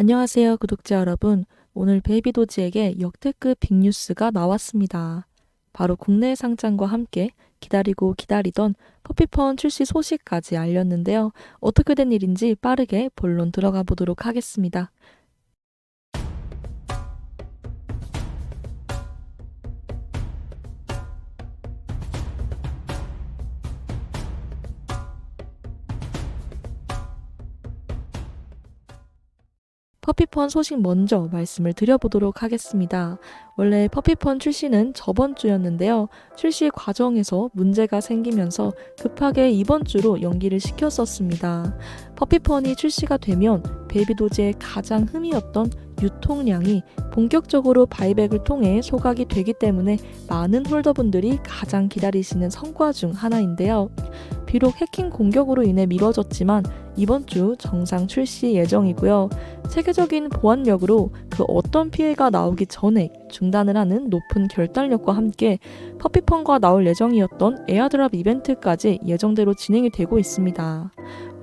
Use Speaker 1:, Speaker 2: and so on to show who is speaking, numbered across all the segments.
Speaker 1: 안녕하세요, 구독자 여러분. 오늘 베이비도지에게 역대급 빅뉴스가 나왔습니다. 바로 국내 상장과 함께 기다리고 기다리던 퍼피펀 출시 소식까지 알렸는데요. 어떻게 된 일인지 빠르게 본론 들어가 보도록 하겠습니다. 퍼피펀 소식 먼저 말씀을 드려보도록 하겠습니다. 원래 퍼피펀 출시는 저번 주였는데요. 출시 과정에서 문제가 생기면서 급하게 이번 주로 연기를 시켰었습니다. 퍼피펀이 출시가 되면 베이비도지의 가장 흠이었던 유통량이 본격적으로 바이백을 통해 소각이 되기 때문에 많은 홀더분들이 가장 기다리시는 성과 중 하나인데요. 비록 해킹 공격으로 인해 미뤄졌지만 이번 주 정상 출시 예정이고요. 세계적인 보안력으로 그 어떤 피해가 나오기 전에 중단을 하는 높은 결단력과 함께 퍼피펀과 나올 예정이었던 에어드랍 이벤트까지 예정대로 진행이 되고 있습니다.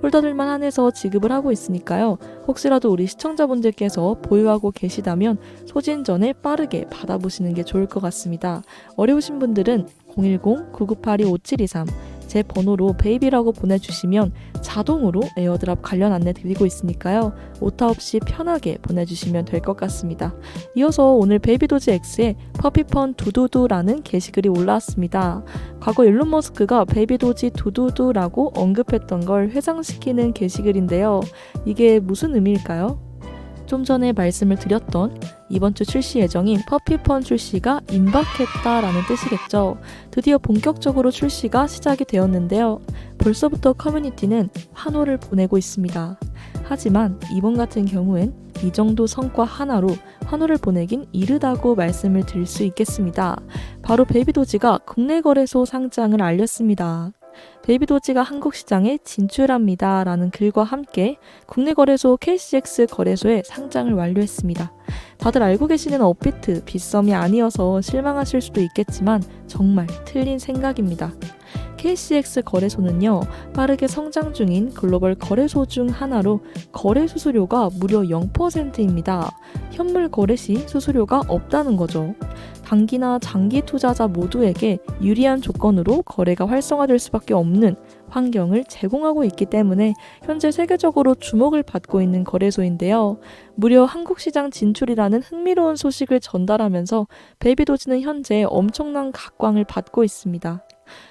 Speaker 1: 홀더들만 한해서 지급을 하고 있으니까요. 혹시라도 우리 시청자분들께서 보유하고 계시다면 소진 전에 빠르게 받아보시는 게 좋을 것 같습니다. 어려우신 분들은 010-9982-5723 제 번호로 베이비라고 보내주시면 자동으로 에어드랍 관련 안내 드리고 있으니까요. 오타 없이 편하게 보내주시면 될 것 같습니다. 이어서 오늘 베이비도지 X에 퍼피펀 두두두라는 게시글이 올라왔습니다. 과거 일론 머스크가 베이비도지 두두두라고 언급했던 걸 회상시키는 게시글인데요. 이게 무슨 의미일까요? 좀 전에 말씀을 드렸던 이번 주 출시 예정인 퍼피펀 출시가 임박했다라는 뜻이겠죠. 드디어 본격적으로 출시가 시작이 되었는데요. 벌써부터 커뮤니티는 환호를 보내고 있습니다. 하지만 이번 같은 경우엔 이 정도 성과 하나로 환호를 보내긴 이르다고 말씀을 드릴 수 있겠습니다. 바로 베이비도지가 국내 거래소 상장을 알렸습니다. 베이비 도지가 한국 시장에 진출합니다. 라는 글과 함께 국내 거래소 KCX 거래소에 상장을 완료했습니다. 다들 알고 계시는 업비트 빗썸이 아니어서 실망하실 수도 있겠지만 정말 틀린 생각입니다. KCX 거래소는요, 빠르게 성장 중인 글로벌 거래소 중 하나로 거래 수수료가 무려 0%입니다. 현물 거래 시 수수료가 없다는 거죠. 단기나 장기 투자자 모두에게 유리한 조건으로 거래가 활성화될 수밖에 없는 환경을 제공하고 있기 때문에 현재 세계적으로 주목을 받고 있는 거래소인데요. 무려 한국 시장 진출이라는 흥미로운 소식을 전달하면서 베이비도지는 현재 엄청난 각광을 받고 있습니다.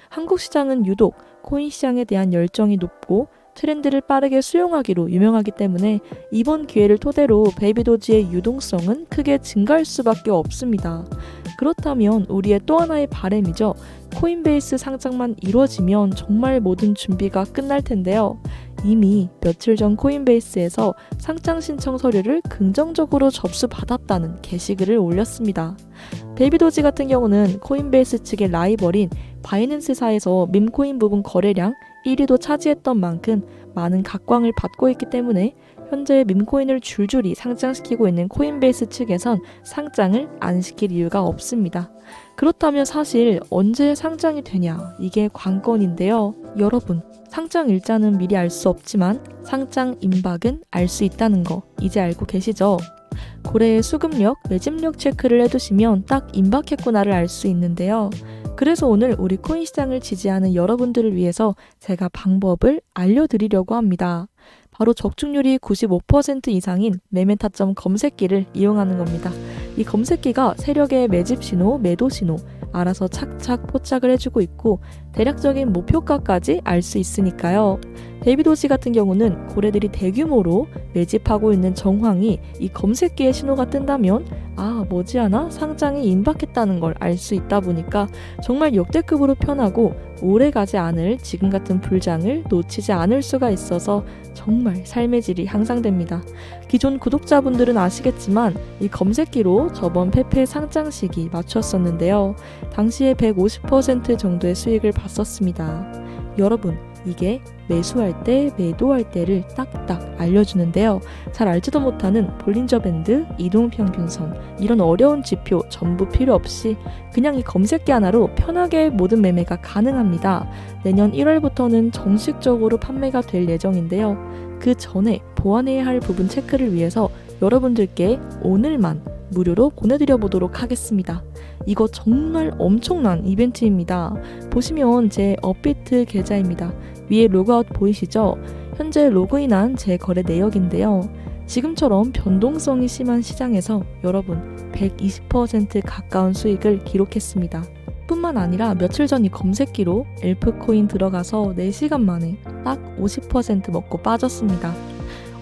Speaker 1: 한국 시장은 유독 코인 시장에 대한 열정이 높고 트렌드를 빠르게 수용하기로 유명하기 때문에 이번 기회를 토대로 베이비도지의 유동성은 크게 증가할 수밖에 없습니다. 그렇다면 우리의 또 하나의 바램이죠. 코인베이스 상장만 이루어지면 정말 모든 준비가 끝날 텐데요. 이미 며칠 전 코인베이스에서 상장 신청 서류를 긍정적으로 접수받았다는 게시글을 올렸습니다. 베이비도지 같은 경우는 코인베이스 측의 라이벌인 바이낸스사에서 밈코인 부분 거래량 1위도 차지했던 만큼 많은 각광을 받고 있기 때문에 현재 밈코인을 줄줄이 상장시키고 있는 코인베이스 측에선 상장을 안 시킬 이유가 없습니다. 그렇다면 사실 언제 상장이 되냐 이게 관건인데요. 여러분 상장 일자는 미리 알 수 없지만 상장 임박은 알 수 있다는 거 이제 알고 계시죠? 고래의 수급력, 매집력 체크를 해두시면 딱 임박했구나를 알 수 있는데요. 그래서 오늘 우리 코인 시장을 지지하는 여러분들을 위해서 제가 방법을 알려드리려고 합니다. 바로 적중률이 95% 이상인 매매 타점 검색기를 이용하는 겁니다. 이 검색기가 세력의 매집 신호, 매도 신호, 알아서 착착 포착을 해주고 있고 대략적인 목표가까지 알 수 있으니까요. 데이비도시 같은 경우는 고래들이 대규모로 매집하고 있는 정황이 이 검색기에 신호가 뜬다면 아 머지않아 상장이 임박했다는 걸 알 수 있다 보니까 정말 역대급으로 편하고 오래 가지 않을 지금 같은 불장을 놓치지 않을 수가 있어서 정말 삶의 질이 향상됩니다. 기존 구독자분들은 아시겠지만 이 검색기로 저번 페페 상장 시기 맞췄었는데요. 당시에 150% 정도의 수익을 봤었습니다. 여러분, 이게 매수할 때, 매도할 때를 딱딱 알려주는데요. 잘 알지도 못하는 볼린저 밴드, 이동평균선, 이런 어려운 지표 전부 필요 없이 그냥 이 검색기 하나로 편하게 모든 매매가 가능합니다. 내년 1월부터는 정식적으로 판매가 될 예정인데요. 그 전에 보완해야 할 부분 체크를 위해서 여러분들께 오늘만 무료로 보내드려 보도록 하겠습니다. 이거 정말 엄청난 이벤트입니다. 보시면 제 업비트 계좌입니다. 위에 로그아웃 보이시죠? 현재 로그인한 제 거래 내역인데요. 지금처럼 변동성이 심한 시장에서 여러분 120% 가까운 수익을 기록했습니다. 뿐만 아니라 며칠 전이 검색기로 엘프코인 들어가서 4시간 만에 딱 50% 먹고 빠졌습니다.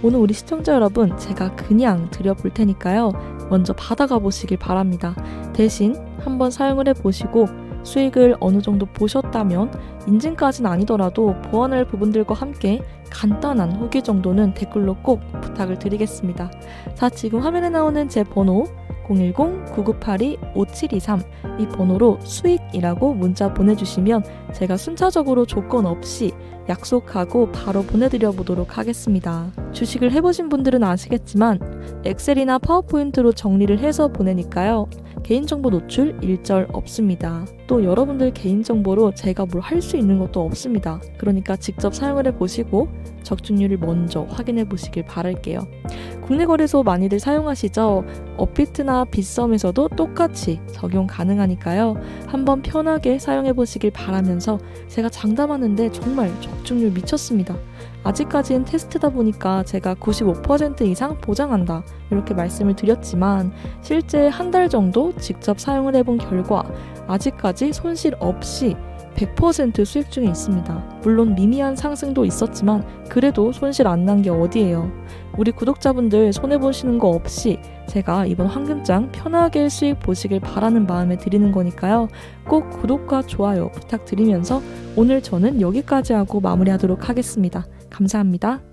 Speaker 1: 오늘 우리 시청자 여러분 제가 그냥 드려볼 테니까요. 먼저 받아가 보시길 바랍니다. 대신 한번 사용을 해보시고 수익을 어느 정도 보셨다면 인증까지는 아니더라도 보완할 부분들과 함께 간단한 후기 정도는 댓글로 꼭 부탁을 드리겠습니다. 자, 지금 화면에 나오는 제 번호 010-9982-5723 이 번호로 수익이라고 문자 보내주시면 제가 순차적으로 조건 없이 약속하고 바로 보내드려 보도록 하겠습니다. 주식을 해보신 분들은 아시겠지만 엑셀이나 파워포인트로 정리를 해서 보내니까요. 개인정보 노출 일절 없습니다. 또 여러분들 개인정보로 제가 뭘 할 수 있는 것도 없습니다. 그러니까 직접 사용을 해보시고 적중률을 먼저 확인해 보시길 바랄게요. 국내 거래소 많이들 사용하시죠? 업비트나 빗썸에서도 똑같이 적용 가능하니까요. 한번 편하게 사용해 보시길 바라면서 제가 장담하는데 정말 적중률 미쳤습니다. 아직까지는 테스트다 보니까 제가 95% 이상 보장한다 이렇게 말씀을 드렸지만 실제 한 달 정도 직접 사용을 해본 결과 아직까지 손실 없이 100% 수익 중에 있습니다. 물론 미미한 상승도 있었지만 그래도 손실 안 난 게 어디예요. 우리 구독자분들 손해 보시는 거 없이 제가 이번 황금장 편하게 수익 보시길 바라는 마음에 드리는 거니까요. 꼭 구독과 좋아요 부탁드리면서 오늘 저는 여기까지 하고 마무리하도록 하겠습니다. 감사합니다.